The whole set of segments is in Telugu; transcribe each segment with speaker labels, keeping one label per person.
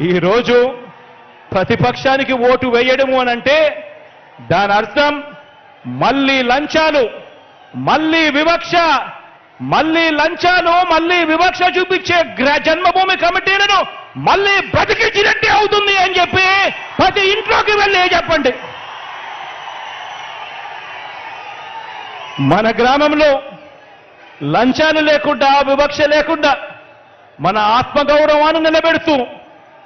Speaker 1: ఈరోజు ప్రతిపక్షానికి ఓటు వేయడము అనంటే దాని అర్థం మళ్ళీ లంచాలు మళ్ళీ వివక్ష మళ్ళీ లంచాలు మళ్ళీ వివక్ష చూపించే జన్మభూమి కమిటీలను మళ్ళీ బతికించినట్టే అవుతుంది అని చెప్పి ప్రతి ఇంట్లోకి వెళ్ళి చెప్పండి. మన గ్రామంలో లంచాలు లేకుండా వివక్ష లేకుండా మన ఆత్మగౌరవాన్ని నిలబెడుతూ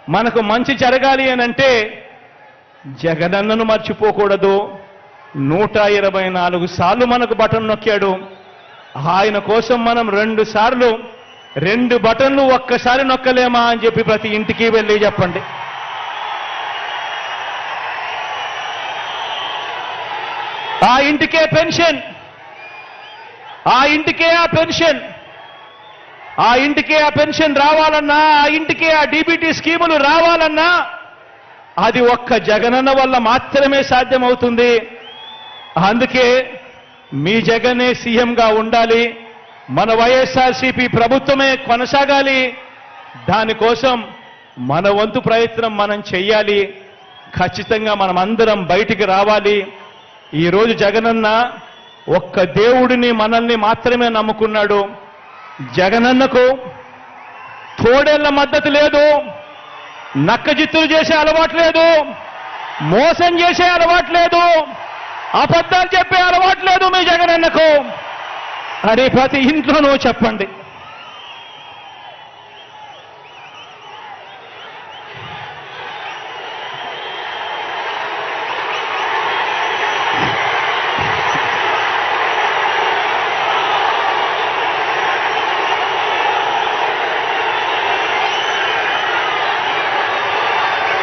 Speaker 1: మనకు మంచి జరగాలి అని అంటే జగనన్నను మర్చిపోకూడదు. నూట ఇరవై నాలుగు సార్లు మనకు బటన్ నొక్కాడు. ఆయన కోసం మనం రెండు సార్లు రెండు బటన్లు ఒక్కసారి నొక్కలేమా అని చెప్పి ప్రతి ఇంటికి వెళ్ళి చెప్పండి. ఆ ఇంటికే పెన్షన్. ఆ ఇంటికే ఆ పెన్షన్. ఆ ఇంటికే ఆ పెన్షన్ రావాలన్నా ఆ ఇంటికే ఆ డీబీటీ స్కీములు రావాలన్నా అది ఒక్క జగనన్న వల్ల మాత్రమే సాధ్యమవుతుంది. అందుకే మీ జగనే సీఎంగా ఉండాలి మన వైఎస్ఆర్సీపీ ప్రభుత్వమే కొనసాగాలి దానికోసం మన వంతు ప్రయత్నం మనం చెయ్యాలి ఖచ్చితంగా మనం అందరం బయటికి రావాలి. ఈరోజు జగనన్న ఒక్క దేవుడిని మనల్ని మాత్రమే నమ్ముకున్నాడు. జగనన్నకు తోడేళ్ళ మద్దతు లేదు నక్కజిత్తులు చేసే అలవాటు లేదు మోసం చేసే అలవాటు లేదు అబద్ధాలు చెప్పే అలవాటు లేదు మీ జగనన్నకు. అని ప్రతి ఇంట్లోనూ చెప్పండి.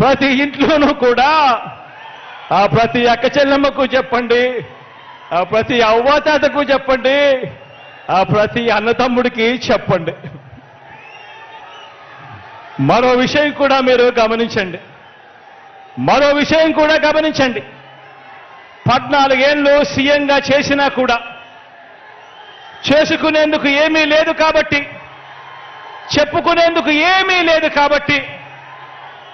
Speaker 1: ప్రతి ఇంట్లోనూ కూడా ఆ ప్రతి అక్క చెల్లెమ్మకు చెప్పండి ఆ ప్రతి అవ్వాతాతకు చెప్పండి ఆ ప్రతి అన్నతమ్ముడికి చెప్పండి. మరో విషయం కూడా మీరు గమనించండి. మరో విషయం కూడా గమనించండి. పద్నాలుగేళ్ళు సీఎంగా చేసినా కూడా చేసుకునేందుకు ఏమీ లేదు కాబట్టి చెప్పుకునేందుకు ఏమీ లేదు కాబట్టి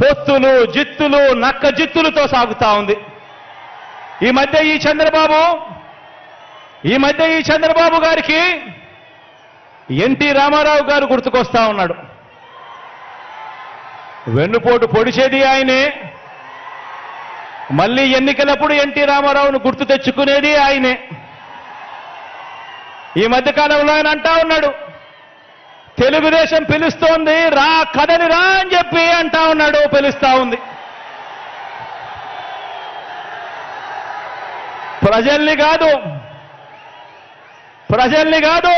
Speaker 1: పొత్తులు జిత్తులు నక్క జిత్తులతో సాగుతా ఉంది. ఈ మధ్య ఈ చంద్రబాబు ఈ మధ్య ఈ చంద్రబాబు గారికి ఎన్టీ రామారావు గారు గుర్తుకొస్తా ఉన్నాడు. వెన్నుపోటు పొడిచేది ఆయనే. మళ్ళీ ఎన్నికలప్పుడు ఎన్టీ రామారావును గుర్తు తెచ్చుకునేది ఆయనే. ఈ మధ్యకాలంలో ఆయన అంటా ఉన్నాడు తెలుగుదేశం పిలుస్తోంది రా కదని రా అని చెప్పి అంటా ఉన్నాడు పిలుస్తా ఉంది. ప్రజల్ని కాదు ప్రజల్ని కాదు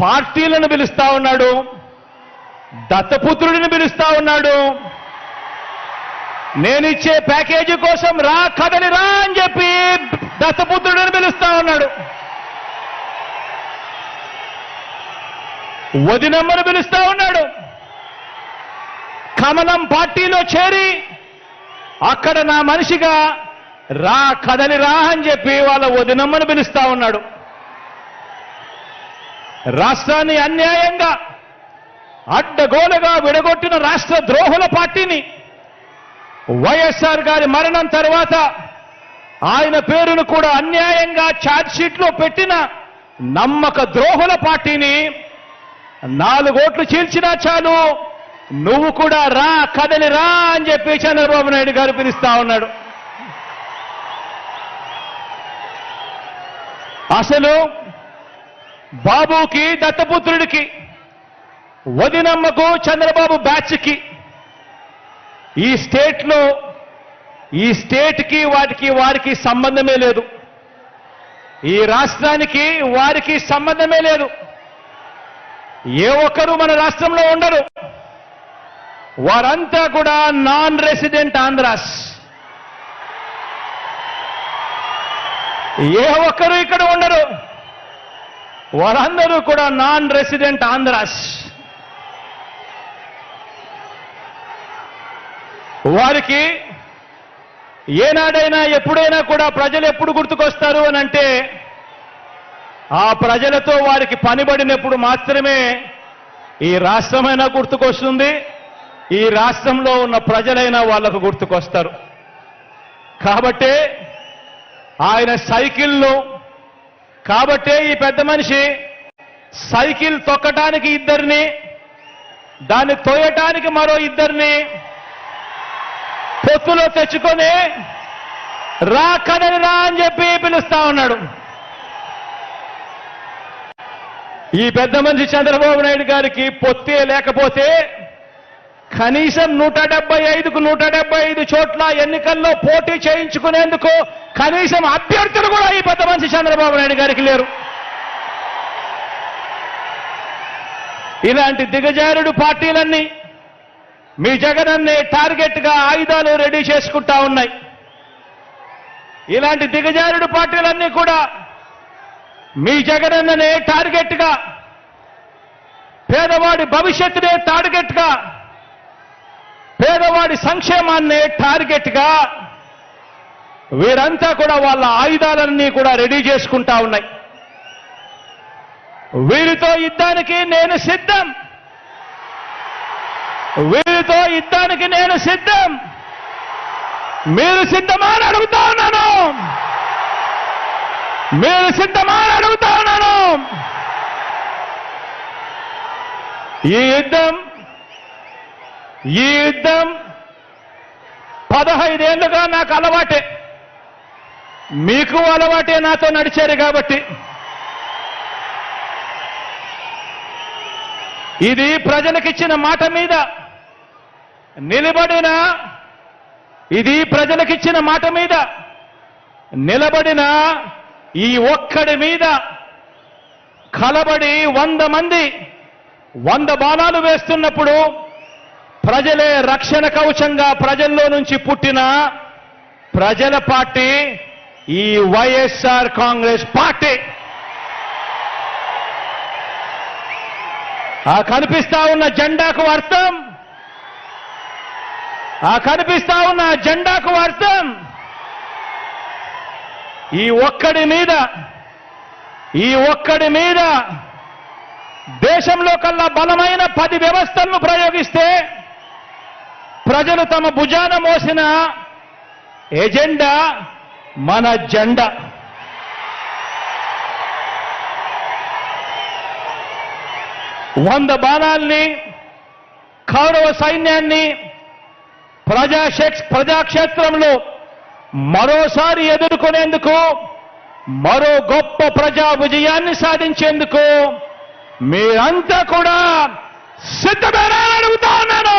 Speaker 1: పార్టీలను పిలుస్తా ఉన్నాడు దత్తపుత్రుడిని పిలుస్తా ఉన్నాడు. నేనిచ్చే ప్యాకేజీ కోసం రా కదని రా అని చెప్పి దత్తపుత్రుడిని పిలుస్తా ఉన్నాడు వదినమ్మను పిలుస్తా ఉన్నాడు. కమలం పార్టీలో చేరి అక్కడ నా మనిషిగా రా కదలి రా అని చెప్పి వాళ్ళ వదినమ్మను పిలుస్తా ఉన్నాడు. రాష్ట్రాన్ని అన్యాయంగా అడ్డగోలుగా విడగొట్టిన రాష్ట్ర ద్రోహుల పార్టీని వైఎస్ఆర్ గారి మరణం తర్వాత ఆయన పేరును కూడా అన్యాయంగా ఛార్జ్షీట్లో పెట్టిన నమ్మక ద్రోహుల పార్టీని నాలుగోట్లు చీల్చినా చాలు. నువ్వు కూడా రా కదలి రా అని చెప్పి చంద్రబాబు నాయుడు గారు పిలుస్తా ఉన్నాడు. అసలు బాబుకి దత్తపుత్రుడికి వదినమ్మకు చంద్రబాబు బ్యాచ్కి ఈ స్టేట్లో ఈ స్టేట్కి వాటికి వారికి సంబంధమే లేదు. ఈ రాష్ట్రానికి వారికి సంబంధమే లేదు. ఏ ఒక్కరు మన రాష్ట్రంలో ఉండరు. వారంతా కూడా నాన్ రెసిడెంట్ ఆంధ్రాస్ ఏ ఒక్కరు ఇక్కడ ఉండరు. వారందరూ కూడా నాన్ రెసిడెంట్ ఆంధ్రాస్ వారికి ఏనాడైనా ఎప్పుడైనా కూడా ప్రజలు ఎప్పుడు గుర్తుకొస్తారు అని అంటే ఆ ప్రజలతో వారికి పనిబడినప్పుడు మాత్రమే ఈ రాష్ట్రమైనా గుర్తుకొస్తుంది. ఈ రాష్ట్రంలో ఉన్న ప్రజలైనా వాళ్ళకు గుర్తుకొస్తారు. కాబట్టే ఆయన సైకిల్ను కాబట్టే ఈ పెద్ద మనిషి సైకిల్ తొక్కటానికి ఇద్దరిని దాన్ని తోయటానికి మరో ఇద్దరిని పొత్తులో తెచ్చుకొని రా కదలి రా అని చెప్పి పిలుస్తా ఉన్నాడు. ఈ పెద్ద మంచి చంద్రబాబు నాయుడు గారికి పొత్తే లేకపోతే కనీసం నూట డెబ్బై ఐదుకు నూట డెబ్బై ఐదు చోట్ల ఎన్నికల్లో పోటీ చేయించుకునేందుకు కనీసం అభ్యర్థులు కూడా ఈ పెద్ద మంచి చంద్రబాబు నాయుడు గారికి లేరు. ఇలాంటి దిగజారుడు పార్టీలన్నీ మీ జగనన్నే టార్గెట్గా ఆయుధాలు రెడీ చేసుకుంటా ఉన్నాయి. ఇలాంటి దిగజారుడు పార్టీలన్నీ కూడా మీ జగనన్ననే టార్గెట్గా పేదవాడి భవిష్యత్తునే టార్గెట్గా పేదవాడి సంక్షేమాన్నే టార్గెట్గా వీరంతా కూడా వాళ్ళ ఆయుధాలన్నీ కూడా రెడీ చేసుకుంటా ఉన్నాయి. వీరితో యుద్ధానికి నేను సిద్ధం. వీరితో యుద్ధానికి నేను సిద్ధం. మీరు సిద్ధమా అని అడుగుతా ఉన్నాను. మీరు సిద్ధమా అడుగుతా ఉన్నాను. ఈ యుద్ధం ఈ యుద్ధం పదహైదేళ్ళుగా నాకు అలవాటే. మీకు అలవాటే నాతో నడిచారు కాబట్టి. ఇది ప్రజలకిచ్చిన మాట మీద నిలబడిన ఇది ప్రజలకిచ్చిన మాట మీద నిలబడిన ఈ ఒక్కడి మీద కలబడి వంద మంది వంద బాణాలు వేస్తున్నప్పుడు ప్రజలే రక్షణ కవచంగా ప్రజల్లో నుంచి పుట్టిన ప్రజల పార్టీ ఈ వైఎస్ఆర్ కాంగ్రెస్ పార్టీ. ఆ కనిపిస్తా ఉన్న జెండాకు అర్థం. ఆ కనిపిస్తా ఉన్న జెండాకు అర్థం. ఈ ఒక్కడి మీద ఈ ఒక్కడి మీద దేశంలో కల్లా బలమైన పది వ్యవస్థలను ప్రయోగిస్తే ప్రజలు తమ భుజాన మోసిన ఎజెండా మన జెండా. వంద బాణాల్ని కౌరవ సైన్యాన్ని ప్రజాశక్ ప్రజాక్షేత్రంలో మరోసారి ఎదుర్కొనేందుకు మరో గొప్ప ప్రజా విజయాన్ని సాధించేందుకు మీరంతా కూడా సిద్ధమేనా అడుగుతా ఉన్నాను.